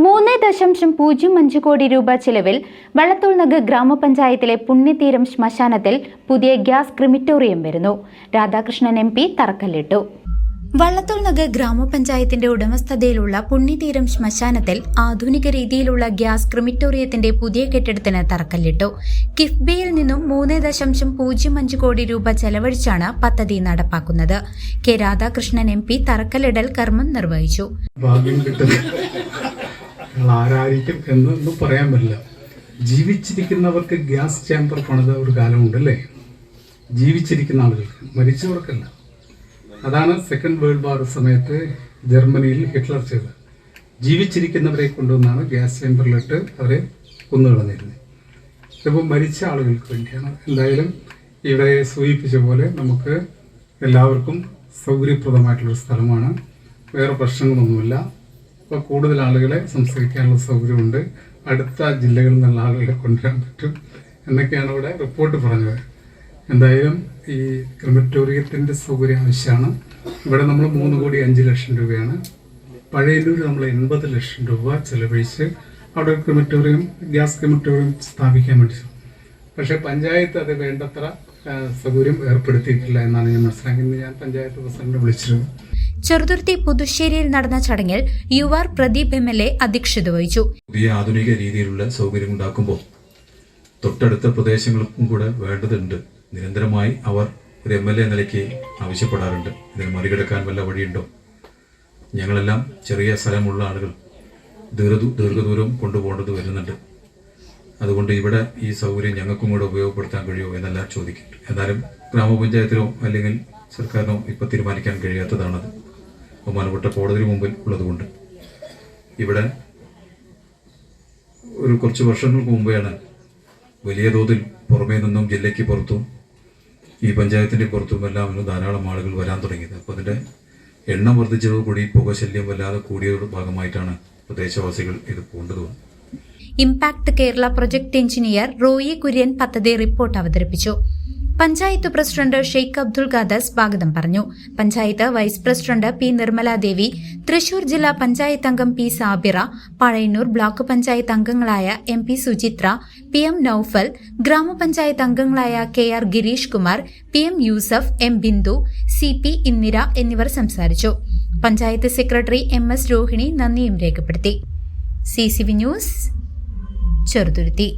മൂന്ന് ദശാംശം പൂജ്യം അഞ്ച് കോടി രൂപ ചിലവിൽ വള്ളത്തോൾ നഗർ ഗ്രാമപഞ്ചായത്തിലെ പുണ്യതീരം ശ്മശാനത്തിൽ പുതിയ ഗ്യാസ് ക്രിമിറ്റോറിയം വരുന്നു. രാധാകൃഷ്ണൻ എം പി തറക്കല്ലിട്ടു. വള്ളത്തോൾ നഗർ ഗ്രാമപഞ്ചായത്തിന്റെ ഉടമസ്ഥതയിലുള്ള പുണ്യതീരം ശ്മശാനത്തിൽ ആധുനിക രീതിയിലുള്ള ഗ്യാസ് ക്രിമിറ്റോറിയത്തിന്റെ പുതിയ കെട്ടിടത്തിന് തറക്കല്ലിട്ടു. കിഫ്ബിയിൽ നിന്നും മൂന്ന് ദശാംശം പൂജ്യം അഞ്ച് കോടി രൂപ ചെലവഴിച്ചാണ് പദ്ധതി നടപ്പാക്കുന്നത്. കെ രാധാകൃഷ്ണൻ എം പി തറക്കല്ലിടൽ കർമ്മം നിർവഹിച്ചു. നിങ്ങൾ ആരായിരിക്കും എന്നൊന്നും പറയാൻ പറ്റില്ല. ജീവിച്ചിരിക്കുന്നവർക്ക് ഗ്യാസ് ചേമ്പർ പണിത ഒരു കാലമുണ്ടല്ലേ? ജീവിച്ചിരിക്കുന്ന ആളുകൾക്ക്. മരിച്ചവർക്കല്ല. അതാണ് സെക്കൻഡ് വേൾഡ് വാർ സമയത്ത് ജർമ്മനിയിൽ ഹിറ്റ്ലർ ചെയ്തത്. ജീവിച്ചിരിക്കുന്നവരെ കൊണ്ടുവന്നാണ് ഗ്യാസ് ചേമ്പറിലിട്ട് അവരെ കൊന്നുകളഞ്ഞിരുന്നത്. ഇപ്പോൾ മരിച്ച ആളുകൾക്ക് വേണ്ടിയാണ് എന്തായാലും ഇവിടെ സൂചിപ്പിച്ച പോലെ നമുക്ക് എല്ലാവർക്കും സൗകര്യപ്രദമായിട്ടുള്ളൊരു സ്ഥലമാണ്. വേറെ പ്രശ്നങ്ങളൊന്നുമില്ല. ഇപ്പോൾ കൂടുതൽ ആളുകളെ സംസ്കരിക്കാനുള്ള സൗകര്യമുണ്ട്. അടുത്ത ജില്ലകളിൽ നിന്നുള്ള ആളുകളെ കൊണ്ടുവരാൻ പറ്റും എന്നൊക്കെയാണ് ഇവിടെ റിപ്പോർട്ട് പറഞ്ഞത്. എന്തായാലും ഈ ക്രിമറ്റോറിയത്തിന്റെ സൗകര്യം ആവശ്യമാണ്. ഇവിടെ നമ്മൾ മൂന്ന് കോടി അഞ്ച് ലക്ഷം രൂപയാണ്. പഴയന്നൂർ നമ്മൾ എൺപത് ലക്ഷം രൂപ ചെലവഴിച്ച് അവിടെ ക്രിമറ്റോറിയം ഗ്യാസ് ക്രിമറ്റോറിയം സ്ഥാപിക്കാൻ വേണ്ടി പക്ഷെ പഞ്ചായത്ത് അത് വേണ്ടത്ര സൗകര്യം ഏർപ്പെടുത്തിയിട്ടില്ല എന്നാണ് ഞാൻ മനസ്സിലാക്കുന്നത്. ഞാൻ പഞ്ചായത്ത് പ്രസിഡന്റ് വിളിച്ചിരുന്നു. ചെറുതുരുത്തി പുതുശ്ശേരിയിൽ നടന്ന ചടങ്ങിൽ U R Pradeep M L A അധ്യക്ഷത വഹിച്ചു. പുതിയ ആധുനിക രീതിയിലുള്ള സൗകര്യം ഉണ്ടാക്കുമ്പോൾ തൊട്ടടുത്ത പ്രദേശങ്ങൾക്കും കൂടെ വേണ്ടതുണ്ട്. നിരന്തരമായി അവർ ഒരു എം എൽ എ നിലയ്ക്ക് ആവശ്യപ്പെടാറുണ്ട്. ഇതിന് മറികടക്കാൻ വല്ല വഴിയുണ്ടോ? ഞങ്ങളെല്ലാം ചെറിയ സ്ഥലമുള്ള ആളുകൾ ദീർഘ ദീർഘദൂരം കൊണ്ടുപോകേണ്ടത് വരുന്നുണ്ട്. അതുകൊണ്ട് ഇവിടെ ഈ സൗകര്യം ഞങ്ങൾക്കും കൂടെ ഉപയോഗപ്പെടുത്താൻ കഴിയുമോ എന്നെല്ലാം ചോദിക്കുന്നു എന്നാലും ഗ്രാമപഞ്ചായത്തിനോ അല്ലെങ്കിൽ സർക്കാരിനോ ഇപ്പം തീരുമാനിക്കാൻ കഴിയാത്തതാണത്. ബഹുമാനപ്പെട്ട കോടതി മുമ്പിൽ ഉള്ളതുകൊണ്ട്. ഇവിടെ ഒരു കുറച്ച് വർഷങ്ങൾക്ക് മുമ്പെയാണ് വലിയ തോതിൽ പുറമേ നിന്നും ജില്ലയ്ക്ക് പുറത്തും ഈ പഞ്ചായത്തിന്റെ പുറത്തും എല്ലാം ധാരാളം ആളുകൾ വരാൻ തുടങ്ങിയത്. അപ്പോൾ അതിന്റെ എണ്ണം വർദ്ധിച്ചതോടുകൂടി പുകശല്യം വല്ലാതെ കൂടിയതോട് ഭാഗമായിട്ടാണ് പ്രദേശവാസികൾ ഇത് കൊണ്ടുപോകുന്നത് impact Kerala project engineer Roy Kurian പദ്ധതി റിപ്പോർട്ട് അവതരിപ്പിച്ചു. പഞ്ചായത്ത് പ്രസിഡന്റ് ഷെയ്ഖ് അബ്ദുൾ ഖാദർ സ്വാഗതം പറഞ്ഞു. Panchayat vice president P Nirmaladevi Thrissur ജില്ലാ പഞ്ചായത്ത് അംഗം പി സാബിറ പഴയന്നൂർ ബ്ലോക്ക് പഞ്ചായത്ത് അംഗങ്ങളായ M P Suchithra P M Noufal ഗ്രാമപഞ്ചായത്ത് അംഗങ്ങളായ K R Girish Kumar P M Yusuf M Bindu C P Indira എന്നിവർ സംസാരിച്ചു. Panchayat secretary M S Rohini നന്ദിയും രേഖപ്പെടുത്തി. C C V news Cheruthuruthy.